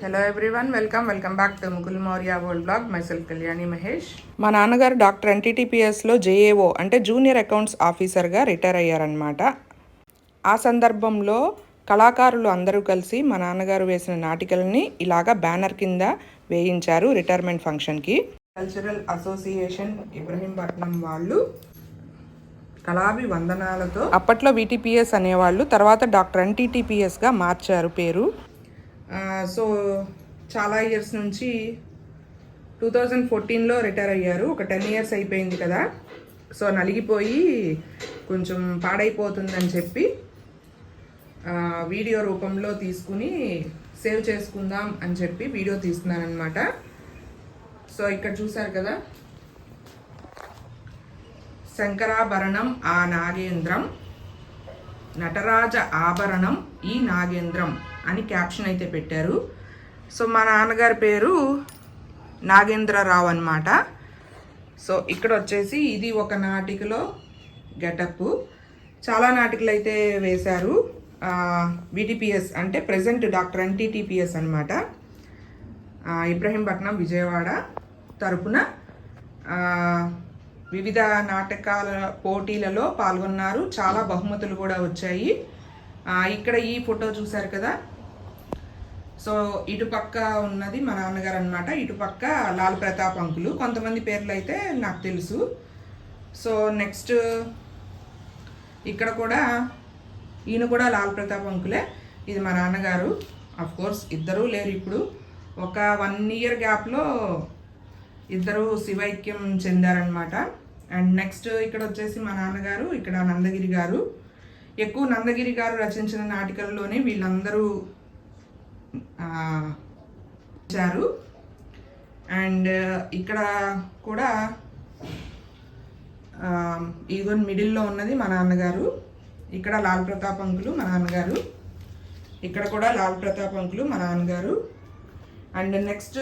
Hello everyone welcome welcome back to Mukul Maurya world blog myself Kalyani Mahesh మా నాన్నగారు doctor ఎన్టీటీపీఎస్లో JAO అంటే junior accounts ఆఫీసర్గా retire అయ్యారనమాట ఆ సందర్భంలో కళాకారులు అందరూ కలిసి మా నాన్నగారు వేసిన నాటికల్ని ఇలాగా బ్యానర్ కింద వేయించారు రిటైర్మెంట్ ఫంక్షన్కి కల్చరల్ అసోసియేషన్ ఇబ్రహీంపట్నం వాళ్ళు కళాభి వందనాలతో అప్పట్లో విటిపిఎస్ అనేవాళ్ళు తర్వాత డాక్టర్ ఎన్టీటీపీఎస్గా మార్చారు పేరు. సో చాలా ఇయర్స్ నుంచి టూ థౌజండ్ ఫోర్టీన్లో రిటైర్ అయ్యారు. ఒక టెన్ ఇయర్స్ అయిపోయింది కదా. సో నలిగిపోయి కొంచెం పాడైపోతుందని చెప్పి వీడియో రూపంలో తీసుకుని సేవ్ చేసుకుందాం అని చెప్పి వీడియో తీస్తున్నాను అనమాట సో ఇక్కడ చూసారు కదా. శంకరాభరణం ఆ నాగేంద్రం నటరాజ ఆభరణం ఈ నాగేంద్రం. అని క్యాప్షన్ అయితే పెట్టారు. సో మా నాన్నగారి పేరు నాగేంద్రరావు అనమాట సో ఇక్కడ వచ్చేసి ఇది ఒక నాటికలో గెటప్. చాలా నాటికలు అయితే వేశారు విటిపిఎస్ అంటే ప్రజెంట్ డాక్టర్ ఎన్టీటీపీఎస్ అనమాట ఇబ్రహీంపట్నం విజయవాడ తరపున వివిధ నాటకాల పోటీలలో పాల్గొన్నారు. చాలా బహుమతులు కూడా వచ్చాయి. ఇక్కడ ఈ ఫోటో చూశారు కదా? సో ఇటుపక్క ఉన్నది మా నాన్నగారు అనమాట ఇటుపక్క లాల్ ప్రతాప్ అంకులు. కొంతమంది పేర్లు అయితే నాకు తెలుసు. సో నెక్స్ట్ ఇక్కడ కూడా ఈయన కూడా లాల్ ప్రతాప్ అంకులే. ఇది మా నాన్నగారు. అఫ్ కోర్స్ ఇద్దరూ లేరు ఇప్పుడు. ఒక వన్ ఇయర్ గ్యాప్లో ఇద్దరు శివైక్యం చెందారనమాట అండ్ నెక్స్ట్ ఇక్కడ వచ్చేసి మా నాన్నగారు ఇక్కడ నందగిరి గారు. ఎక్కువ నందగిరి గారు రచించిన నాటికల్లోనే వీళ్ళందరూ ఇచ్చారు. అండ్ ఇక్కడ కూడా ఆ, మిడిల్లో ఉన్నది మా నాన్నగారు. ఇక్కడ లాల్ ప్రతాప్ అంకులు మా నాన్నగారు. ఇక్కడ కూడా లాల్ ప్రతాప్ అంకులు మా నాన్నగారు. అండ్ నెక్స్ట్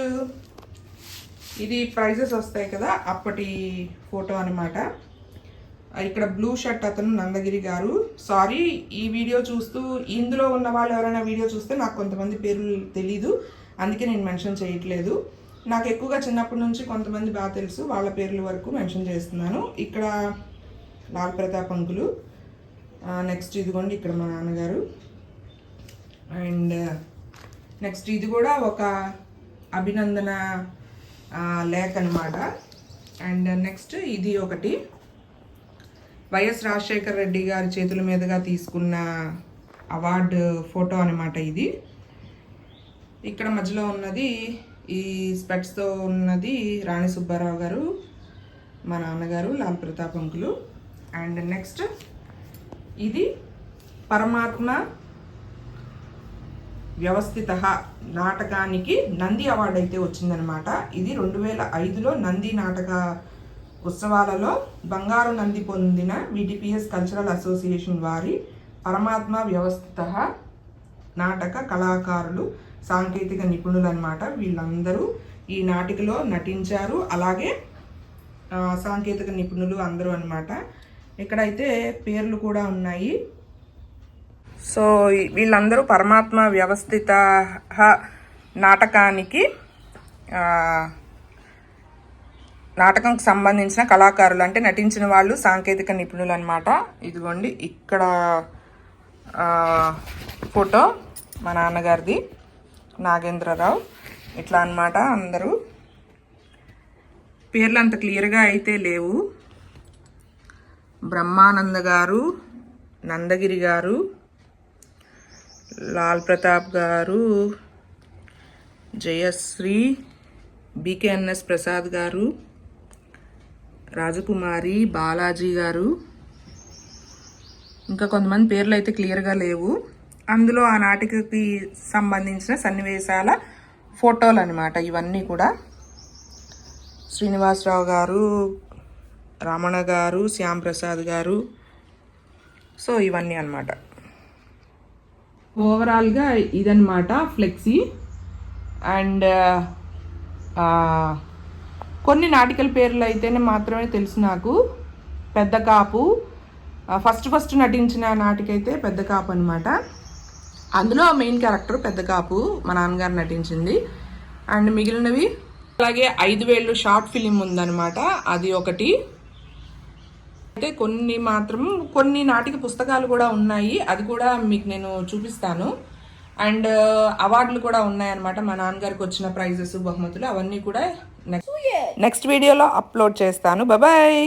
ఇది ప్రైజెస్ వస్తాయి కదా అప్పటి ఫోటో అనమాట ఇక్కడ బ్లూ షర్ట్ అతను నందగిరి గారు. సారీ ఈ వీడియో చూస్తూ ఇందులో ఉన్న వాళ్ళు ఎవరైనా వీడియో చూస్తే నాకు కొంతమంది పేర్లు తెలీదు. అందుకే నేను మెన్షన్ చేయట్లేదు. నాకు ఎక్కువగా చిన్నప్పటి నుంచి కొంతమంది బాగా తెలుసు. వాళ్ళ పేర్ల వరకు మెన్షన్ చేస్తున్నాను. ఇక్కడ లాల్ ప్రతాప్ అంకులు. నెక్స్ట్ ఇదిగోండి ఇక్కడ మా నాన్నగారు. అండ్ నెక్స్ట్ ఇది కూడా ఒక అభినందన లేఖ అనమాట అండ్ నెక్స్ట్ ఇది ఒకటి. వైఎస్ రాజశేఖర రెడ్డి గారి చేతుల మీదుగా తీసుకున్న అవార్డు ఫోటో అనమాట ఇది. ఇక్కడ మధ్యలో ఉన్నది ఈ స్పెట్స్తో ఉన్నది రాణి సుబ్బారావు గారు మా నాన్నగారు Lal Pratap uncle. And next ఇది పరమాత్మ వ్యవస్థిత నాటకానికి నంది అవార్డు అయితే వచ్చిందనమాట ఇది రెండు వేల ఐదులో నంది నాటక ఉత్సవాలలో బంగారు నంది పొందిన విటిపిఎస్ కల్చరల్ అసోసియేషన్ వారి పరమాత్మ వ్యవస్థ నాటక కళాకారులు సాంకేతిక నిపుణులు అనమాట వీళ్ళందరూ ఈ నాటికలో నటించారు. అలాగే సాంకేతిక నిపుణులు అందరూ అనమాట ఇక్కడైతే పేర్లు కూడా ఉన్నాయి. సో వీళ్ళందరూ పరమాత్మ వ్యవస్థిత నాటకానికి నాటకంకి సంబంధించిన కళాకారులు అంటే నటించిన వాళ్ళు సాంకేతిక నిపుణులు అనమాట ఇదిగోండి ఇక్కడ ఫోటో మా నాన్నగారిది నాగేంద్రరావు. ఇట్లా అన్నమాట అందరూ. పేర్లు అంత క్లియర్గా అయితే లేవు. బ్రహ్మానంద గారు నందగిరి గారు లాల్ ప్రతాప్ గారు జయశ్రీ బీకేఎన్ఎస్ ప్రసాద్ గారు రాజకుమారి బాలాజీ గారు. ఇంకా కొంతమంది పేర్లు అయితే క్లియర్గా లేవు. అందులో ఆ నాటికకి సంబంధించిన సన్నివేశాల ఫోటోలు అనమాట ఇవన్నీ కూడా శ్రీనివాసరావు గారు రమణ గారు శ్యాంప్రసాద్ గారు. సో ఇవన్నీ అన్నమాట. ఓవరాల్గా ఇదనమాట ఫ్లెక్సీ. అండ్ కొన్ని నాటికల పేర్లు అయితేనే మాత్రమే తెలుసు నాకు. పెద్ద కాపు. ఫస్ట్ ఫస్ట్ నటించిన నాటికైతే పెద్ద కాపు అనమాట అందులో మెయిన్ క్యారెక్టర్ పెద్ద కాపు మా నాన్నగారు నటించింది. అండ్ మిగిలినవి? అలాగే ఐదు వేళ్ళు షార్ట్ ఫిలిం ఉందన్నమాట. అది ఒకటి. అయితే కొన్ని మాత్రం కొన్ని నాటిక పుస్తకాలు కూడా ఉన్నాయి. అది కూడా మీకు నేను చూపిస్తాను. అండ్ అవార్డులు కూడా ఉన్నాయన్నమాట. మా నాన్నగారికి వచ్చిన ప్రైజెస్ బహుమతులు అవన్నీ కూడా నెక్స్ట్ వీడియోలో అప్లోడ్ చేస్తాను. బాయ్